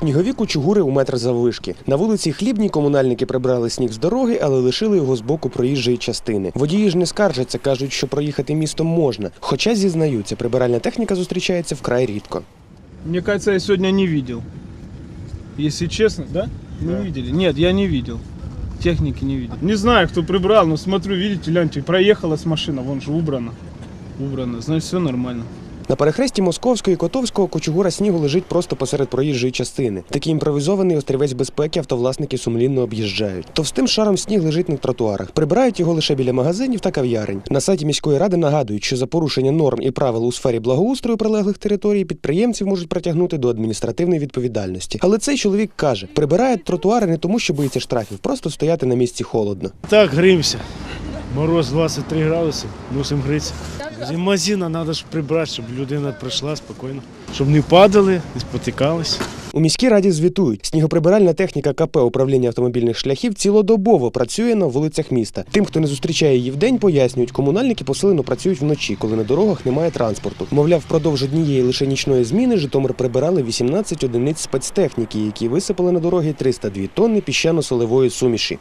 Снігові кучугури у метр заввишки. На вулиці Хлібній комунальники прибрали сніг з дороги, але лишили його з боку проїжджої частини. Водії ж не скаржаться, кажуть, що проїхати містом можна. Хоча зізнаються, прибиральна техніка зустрічається вкрай рідко. Мне кажется, я сегодня не видел. Если честно, да? Не видели? Нет, я не видел. Техники не видел. Не знаю, кто прибрал, но смотрю, видите, гляньте, проехала с машина, вон же убрано. Убрано, значит все нормально. На перехресті Московського і Котовського кучугура снігу лежить просто посеред проїжджої частини. Такий імпровізований острівець безпеки автовласники сумлінно об'їжджають. Товстим шаром сніг лежить на тротуарах. Прибирають його лише біля магазинів та кав'ярень. На сайті міської ради нагадують, що за порушення норм і правил у сфері благоустрою прилеглих територій підприємців можуть притягнути до адміністративної відповідальності. Але цей чоловік каже, прибирають тротуари не тому, що боїться штрафів, просто стояти на місці холодно. Так, гримся. Мороз 23 градуси, мусимо гритися. З магазина треба ж прибрати, щоб людина прийшла спокійно, щоб не падали, не спотикались. У міській раді звітують, снігоприбиральна техніка КП управління автомобільних шляхів цілодобово працює на вулицях міста. Тим, хто не зустрічає її вдень, пояснюють, комунальники посилено працюють вночі, коли на дорогах немає транспорту. Мовляв, впродовж однієї лише нічної зміни Житомир прибирали 18 одиниць спецтехніки, які висипали на дороги 302 тонни піщано-солевої суміші.